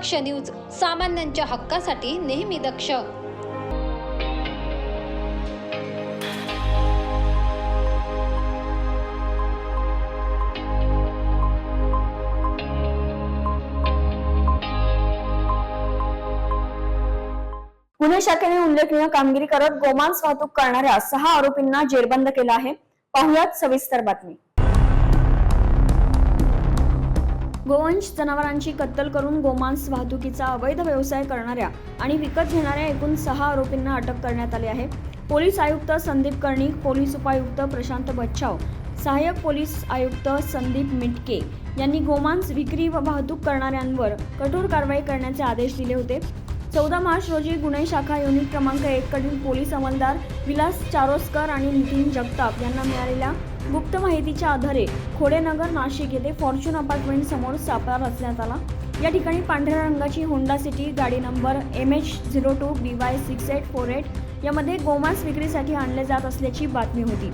दक्ष news सामान्यांच्या हक्कासाठी नेहमी दक्ष. गुन्हे शाखेने उल्लेखनीय कामगिरी करत गोमांस वाहतूक करणाऱ्या सहा आरोपींना जेरबंद केला आहे. पाहुयात सविस्तर बातमी. गोवंश जनावरांची कत्तल करून गोमांस वाहतुकीचा अवैध व्यवसाय करणाऱ्या आणि विकत घेणाऱ्या एकूण सहा आरोपींना अटक करण्यात आली आहे. पोलीस आयुक्त संदीप कर्णिक पोलीस उपायुक्त प्रशांत बच्छाव सहाय्यक पोलीस आयुक्त संदीप मिटके यांनी गोमांस विक्री व वाहतूक करणाऱ्यांवर कठोर कारवाई करण्याचे आदेश दिले होते. चौदा मार्च रोजी गुन्हे शाखा युनिट क्रमांक एककडील पोलीस अंमलदार विलास चारोस्कर आणि नितीन जगताप यांना मिळालेल्या गुप्त माहितीच्या आधारे खोडेनगर नाशिक येथे फॉर्च्यून अपार्टमेंट समोर सापळा रचण्यात आला. या ठिकाणी पांढऱ्या रंगाची होंडा सिटी गाडी number M H zero two B Y six eight four eight यामध्ये गोमांस विक्रीसाठी आणले जात असल्याची बातमी होती.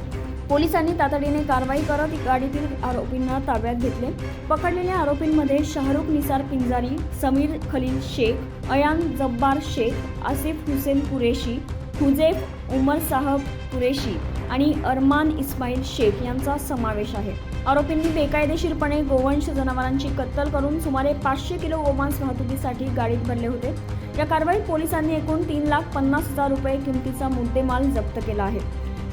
पोलिसांनी तातडीने कारवाई करत गाडीतील आरोपींना ताब्यात घेतले. पकडलेल्या आरोपींमध्ये शाहरुख निसार पिंजारी समीर खलील शेख अयान जब्बार शेख आसिफ हुसेन कुरेशी हुजेफ उमर साहब कुरेशी आणि अरमान इस्माईल शेख यांचा समावेश आहे. आरोपींनी बेकायदेशीरपणे गोवंश जनावरांची कत्तल करून सुमारे पाचशे किलो गोमांस वाहतुकीसाठी गाडीत भरले होते. या कारवाईत पोलिसांनी एकूण तीन लाख पन्नास हजार रुपये किमतीचा मुद्देमाल जप्त केला आहे.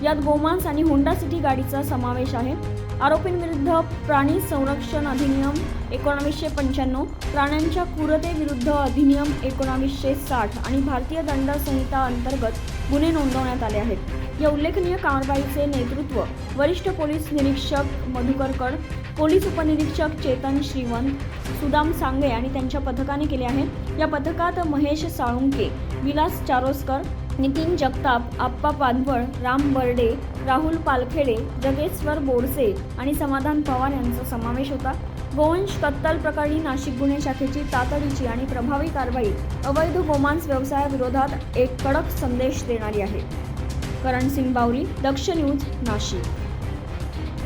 यात गोमांस आणि होंडा सिटी गाडीचा समावेश आहे. आरोपींविरुद्ध प्राणी संरक्षण अधिनियम एकोणावीसशे पंच्याण्णव प्राण्यांच्या क्रूरतेविरुद्ध अधिनियम एकोणावीसशे साठ आणि भारतीय दंड संहिता अंतर्गत गुन्हे नोंदवण्यात आले आहेत. या उल्लेखनीय कारवाईचे नेतृत्व वरिष्ठ पोलीस निरीक्षक मधुकर कड पोलीस उपनिरीक्षक चेतन श्रीवंत सुदाम सांगे आणि त्यांच्या पथकाने केले आहे. या पथकात महेश साळुंके विलास चारोस्कर नितीन जगताप आप्पा पानवळ राम बर्डे राहुल पालखेडे जगेश्वर बोरसे आणि समाधान पवार यांचा समावेश होता. गोवंश कत्तल प्रकरणी नाशिक गुन्हे शाखेची तातडीची आणि प्रभावी कारवाई अवैध गोमांस व्यवसायाविरोधात एक कडक संदेश देणारी आहे. करण सिंग बावरी दक्ष न्यूज नाशिक.